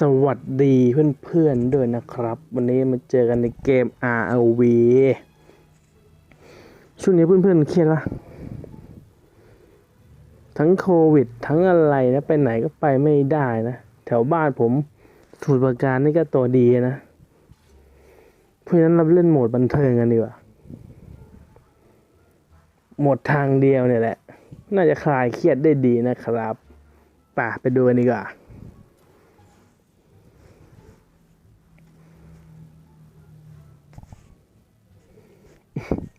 สวัสดีเพื่อนๆด้วยนะครับ วันนี้มาเจอกันในเกม RLV ช่วงนี้เพื่อนๆเครียดปะทั้งโควิด ทั้งอะไรนะไปไหนก็ไปไม่ได้นะ แถวบ้านผมสูตรประการนี่ก็ตัวดีนะ เพราะฉะนั้นเราเล่นโหมดบันเทิงกันดีกว่าโหมดทางเดียวเนี่ยแหละ น่าจะคลายเครียดได้ดีนะครับป่ะไปดูกันดีกว่า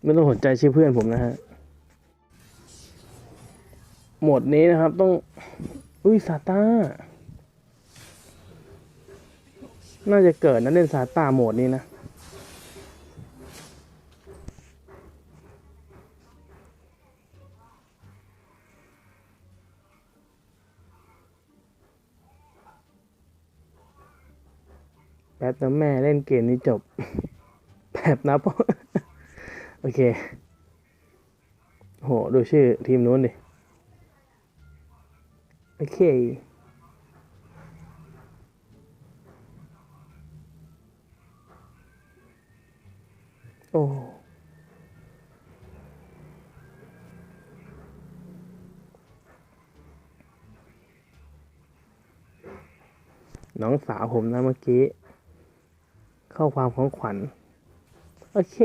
ไม่ต้องสนใจชื่อเพื่อนผมนะฮะ หมดนี้นะครับต้อง อุ้ยซาต้า น่าจะเกิดนะเล่นซาต้าโหมดนี้นะ แป๊บนะแม่เล่นเกมนี้จบ แป๊บนะพ่อ โอเค โห ดูชื่อทีมนู้นดิ โอเค โอ้น้องสาวผมนะเมื่อกี้เข้าความของขวัญ โอเค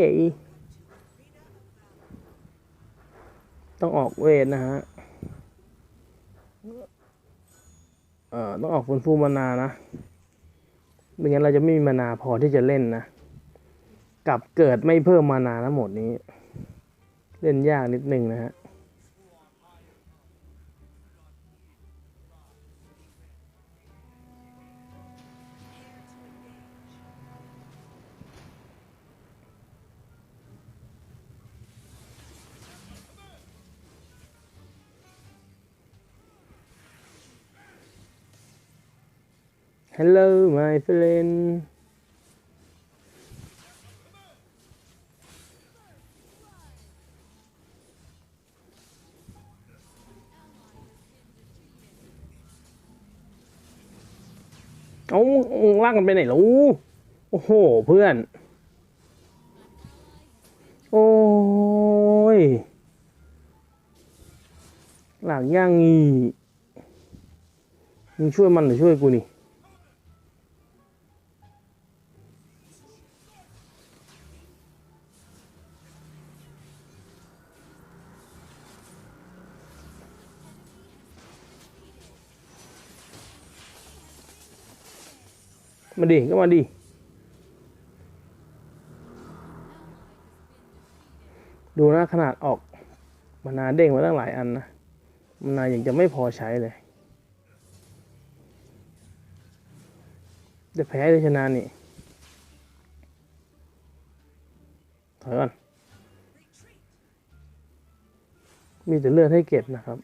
ต้องออกเวทนะฮะเอ่อต้องออกฟื้นฟูมานานะไม่งั้นเราจะไม่มีมานาพอที่จะเล่นนะกลับเกิดไม่เพิ่มมานานะหมดนี้ เล่นยากนิดนึงนะฮะ Hello my friend เอามึงลากกันไปไหนลูกโอ้โห เพื่อน โอ้ย หลังย่างงี้มึงช่วยมันหรือช่วยกูนี่ มาดิก็มาดิดูนะขนาดออกมานาเด้งมาตั้งหลายอันนะมานายังจะไม่พอใช้เลยจะแพ้หรือชนะนี่ถอยก่อนมีแต่เลือดให้เก็บนะครับ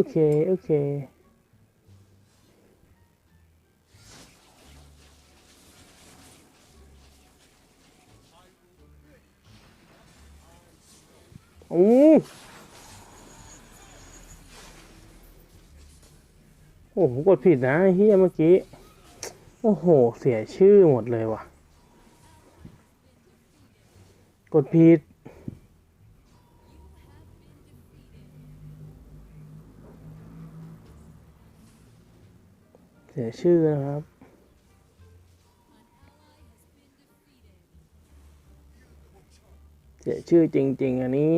โอเคโอเคโอ้โอ้ผมกดผิดนะเฮียเมื่อกี้ โอ้โห เสียชื่อหมดเลยว่ะ กดผิด สียชื่อนะครับเสียชื่อจริง ๆ อันนี้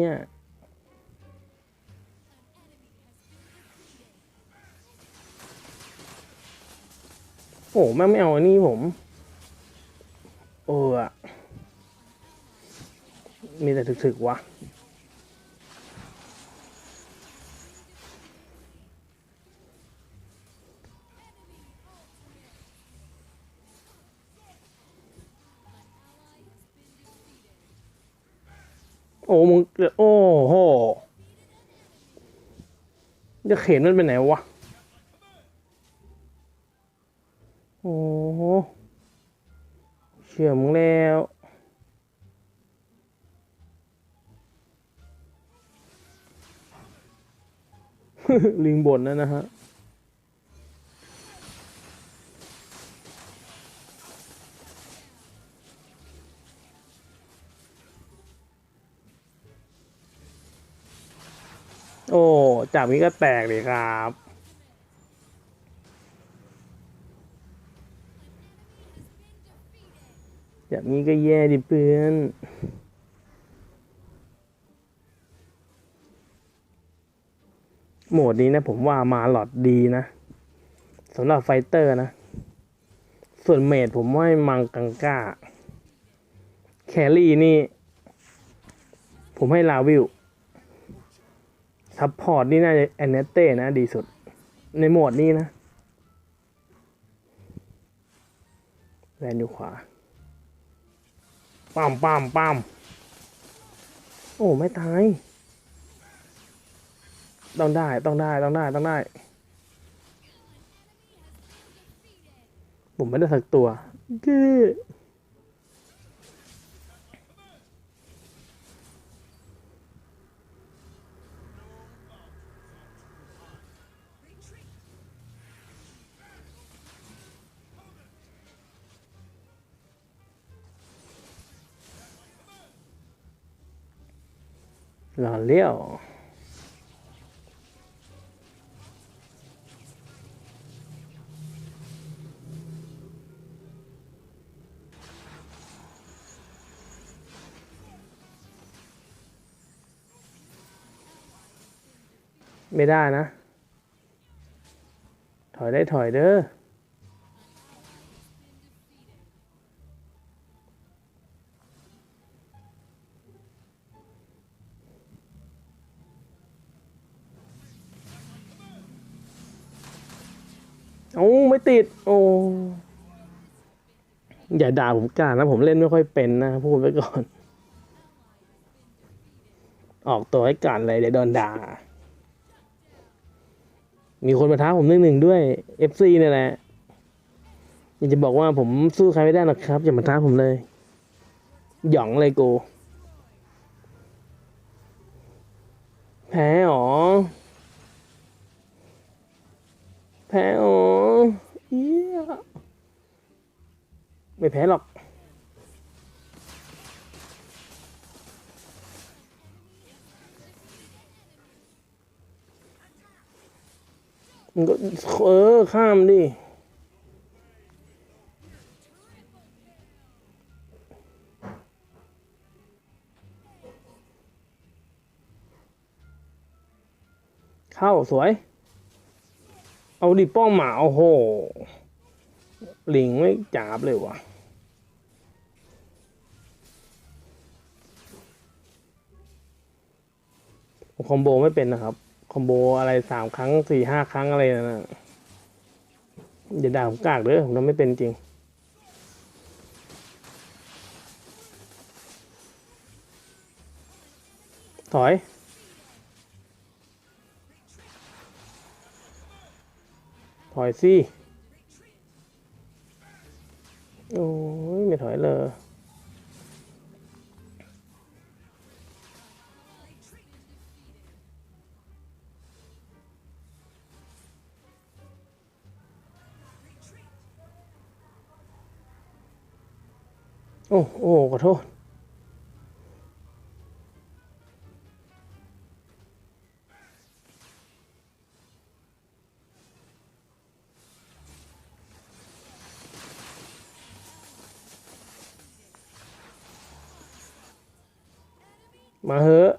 โอ้แม่ไม่เอาอันนี้ผม เอออะมีแต่ถึกๆวะ โอ้มึงโอ้โหจะเข็นมันไปไหนวะ โอ้โหเฉื่อมึงแล้วลิงบ่นนะนะฮะ จากนี้ก็แตกเลยครับจากนี้ก็แย่ดิเพื่อนโหมดนี้นะผมว่ามาหลอดดีนะสำหรับไฟเตอร์นะ ส่วนเมดผมว่าให้มังกังก้า แครี่นี่ ผมให้ลาวิว ซัพพอร์ตนี่น่าจะแอนเนเต้นะดีสุด ในโหมดนี้นะแวนอยู่ขวาปั๊มปั๊มปั๊มโอ้ ไม่ตาย ต้องได้ต้องได้ต้องได้ต้องได้ ผมไม่ได้สักตัวเก้ หล่อเลี้ยวไม่ได้นะ ถอยได้ถอยเด้อ โอ้ไม่ติด โอ้อย่าด่าผมกล้านะผมเล่นไม่ค่อยเป็นนะพูดไว้ก่อน ออกตัวให้ก่อนเลยเดี๋ยวโดนด่า มีคนมาท้าผมหนึ่งหนึ่งด้วย FC เนี่ยแหละอยากจะบอกว่าผมสู้ใครไม่ได้หรอกครับ อย่ามาท้าผมเลย หยองเลยกูแพ้หรอ แพ้หรอเหี้ยไม่แพ้หรอก มันก็เออ ข้ามดิเข้าสวย เอาดิป้อมหมาโอ้โหลิงไม่จับเลยวะคอมโบไม่เป็นนะครับ คอมโบอะไรสามครั้งสี่ห้าครั้งอะไรนะนะอย่าด่าผมกากเด้อผมทำไม่เป็นจริง ถอย ถอยสิโอ้ยไม่ถ มาเหอะ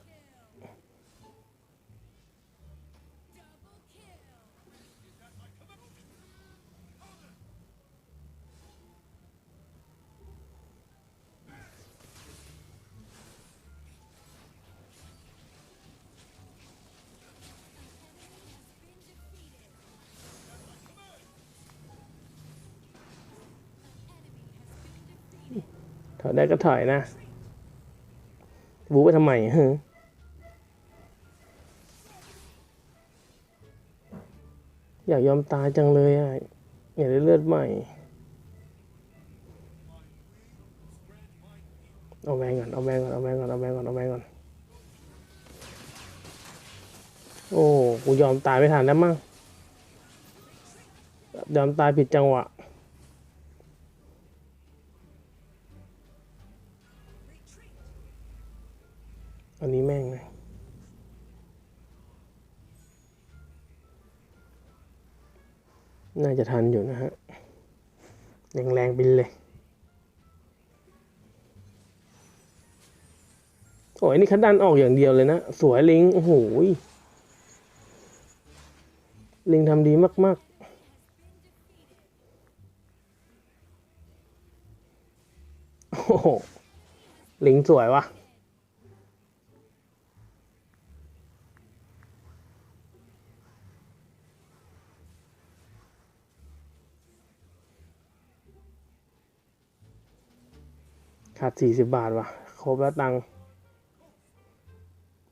ถอยได้ก็ถอยนะ บูไปทำไมฮะอยากยอมตายจังเลยอะอยากได้เลือดใหม่ เอาแมงก่อน เอาแมงก่อน เอาแมงก่อน เอาแมงก่อน เอาแมงก่อนโโอ้ กูยอมตายไม่ทันแล้วมั้ง ยอมตายผิดจังหวะ อันนี้แม่งเลยน่าจะทันอยู่นะฮะแรงๆไปเลย โอ้ยนี่คัดดันออกอย่างเดียวเลยนะ สวยลิง โอ้โหลิงทำดีมาก ๆโอ้โหลิงสวยวะ ขาดสี่สิบบาทว่ะ ครบแล้วตังค์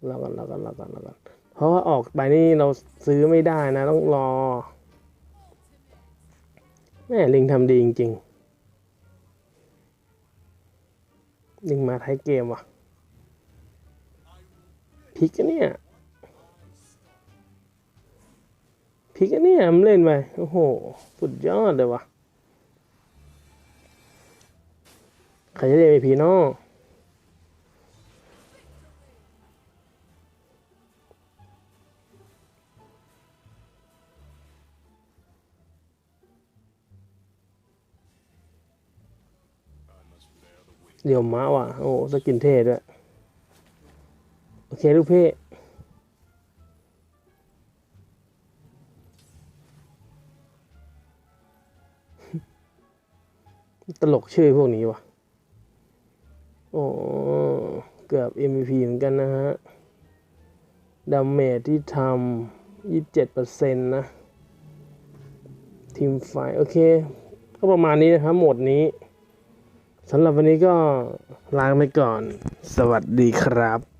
แล้วกันแล้วกันแล้วกันแล้วกันเพราะว่าออกไปนี่เราซื้อไม่ได้นะต้องรอ แม่ลิงทำดีจริงๆ ลิงมาท้ายเกมว่ะพลิกเนี่ยพลิกเนี่ยมันเล่นไปโอ้โห สุดยอดเลยว่ะ ใครจะได้ไปพีนอเดี๋ยวม้าว่ะ โอ้ สกินเท่ด้วย โอเค ลูกเพ่ตลกชื่อพวกนี้ว่ะ โอ้เกือบ MVP เหมือนกันนะฮะดาเมจที่ทำ27%นะทีมไฟโอเค ก็ประมาณนี้นะครับหมดนี้สำหรับวันนี้ก็ลาไปก่อน สวัสดีครับ